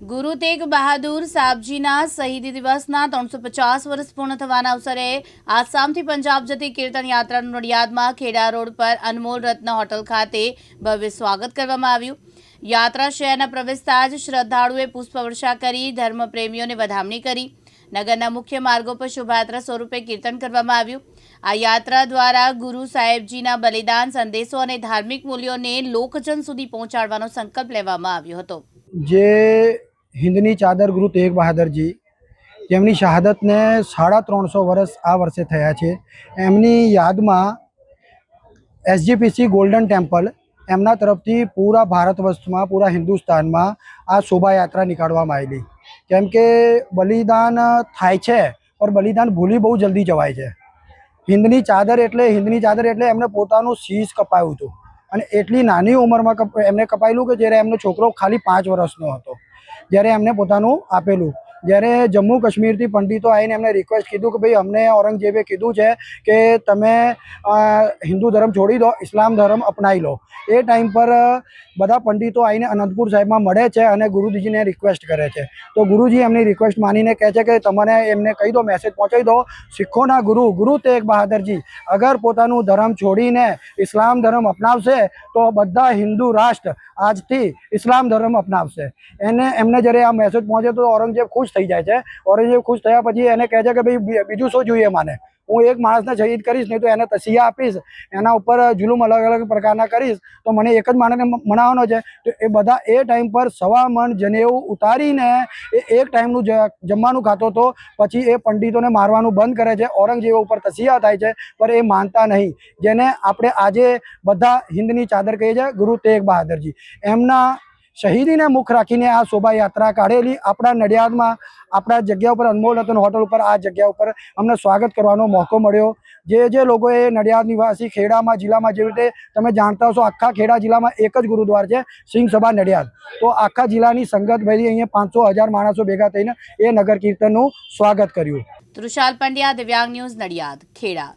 ગુરુ તેગ બહાદુર સાહેબજીના શહીદી દિવસના ત્રણસો પચાસ વર્ષ પૂર્ણ થવાના અવસરે આસામથી પંજાબ જતી કીર્તન યાત્રાનું નડિયાદમાં ખેડા રોડ પર અનમોલ રત્ન હોટલ ખાતે ભવ્ય સ્વાગત કરવામાં આવ્યું. યાત્રા શહેરના પ્રવેશતા જ શ્રદ્ધાળુએ પુષ્પવર્ષા કરી, ધર્મપ્રેમીઓને વધામણી કરી. નગરના મુખ્ય માર્ગો પર શોભાયાત્રા સ્વરૂપે કીર્તન કરવામાં આવ્યું. આ યાત્રા દ્વારા ગુરુ સાહેબજીના બલિદાન સંદેશો અને ધાર્મિક મૂલ્યોને લોકજન સુધી પહોંચાડવાનો સંકલ્પ લેવામાં આવ્યો હતો. જે હિન્દની ચાદર ગુરુ તેગ બહાદરજી. જેમની શહાદતને સાડા ત્રણસો વર્ષ આ વર્ષે થયા છે. એમની યાદમાં એસજીપીસી ગોલ્ડન ટેમ્પલ, એમના તરફથી પૂરા ભારત વર્ષમાં, પૂરા હિન્દુસ્તાનમાં આ શોભાયાત્રા નીકાળવામાં આવેલી. કેમ કે બલિદાન થાય છે, પણ બલિદાન ભૂલી બહુ જલ્દી જવાય છે. હિન્દની ચાદર એટલે, હિન્દની ચાદર એટલે એમને પોતાનું શીશ કપાયું હતું. અને એટલી નાની ઉંમરમાં એમને કપાયેલું કે જ્યારે એમનો છોકરો ખાલી પાંચ વર્ષનો હતો. જ્યારે એમને પોતાનું આપેલું. જ્યારે જમ્મુ કાશ્મીરથી પંડિતો આવીને એમને રિક્વેસ્ટ કીધું કે ભાઈ અમને ઔરંગઝેબે કીધું છે કે તમે હિન્દુ ધર્મ છોડી દો, ઇસ્લામ ધર્મ અપનાવી લો. એ ટાઈમ પર બધા પંડિતો આવીને અનંતપુર સાહેબમાં મળે છે અને ગુરુજીને રિક્વેસ્ટ કરે છે. તો ગુરુજી એમની રિક્વેસ્ટ માનીને કહે છે કે તમને એમને કહી દો મેસેજ પહોંચાડી દો. શીખોના ગુરુ ગુરુ તેગ બહાદરજી. અગર પોતાનું ધર્મ છોડીને ઇસ્લામ ધર્મ અપનાવશે, તો બધા હિન્દુ રાષ્ટ્ર આજથી ઇસ્લામ ધર્મ અપનાવશે. એને, એમને જ્યારે આ મેસેજ પહોંચે તો ઔરંગઝેબ ખુશ થઈ જાય છે. ઔરંગઝેબ ખુશ થયા પછી એને કહે છે કે ભાઈ બીજું શું જોઈએ માને? હું એક માણસને શહીદ કરીશ, નહીં તો એને તસિયા આપીશ, એના ઉપર જુલુમ અલગ અલગ પ્રકારના કરીશ, તો મને એક જ માણસને મનાવવાનો છે. તો એ બધા એ ટાઈમ પર સવા મણ જનેવું ઉતારીને એ એક ટાઈમનું જમવાનું ખાતો હતો પછી એ પંડિતોને મારવાનું બંધ કરે છે. ઔરંગઝેબ ઉપર તસિયા થાય છે, પણ એ માનતા નહીં. જેને આપણે આજે બધા હિન્દની ચાદર કહીએ છીએ, ગુરુ તેગ બહાદરજી. એમના શહીદીને મુખ રાખીને આ શોભાયાત્રા કાઢેલી. આપણા નડિયાદમાં, આપણા જગ્યા ઉપર અનમોલ રતન હોટલ ઉપર, આ જગ્યા ઉપર અમને સ્વાગત કરવાનો મોકો મળ્યો. જે જે લોકોએ નડિયાદ નિવાસી ખેડામાં, જિલ્લામાં જેવી રીતે તમે જાણતા હશો, આખા ખેડા જિલ્લામાં એક જ ગુરુદ્વાર છે સિંહ સભા નડિયાદ. તો આખા જિલ્લાની સંગત ભરી અહીંયા પાંચસો હજાર માણસો ભેગા થઈને એ નગર કીર્તનનું સ્વાગત કર્યું. તૃષાલ પંડ્યા, દિવ્યાંગ ન્યૂઝ નડિયાદ, ખેડા.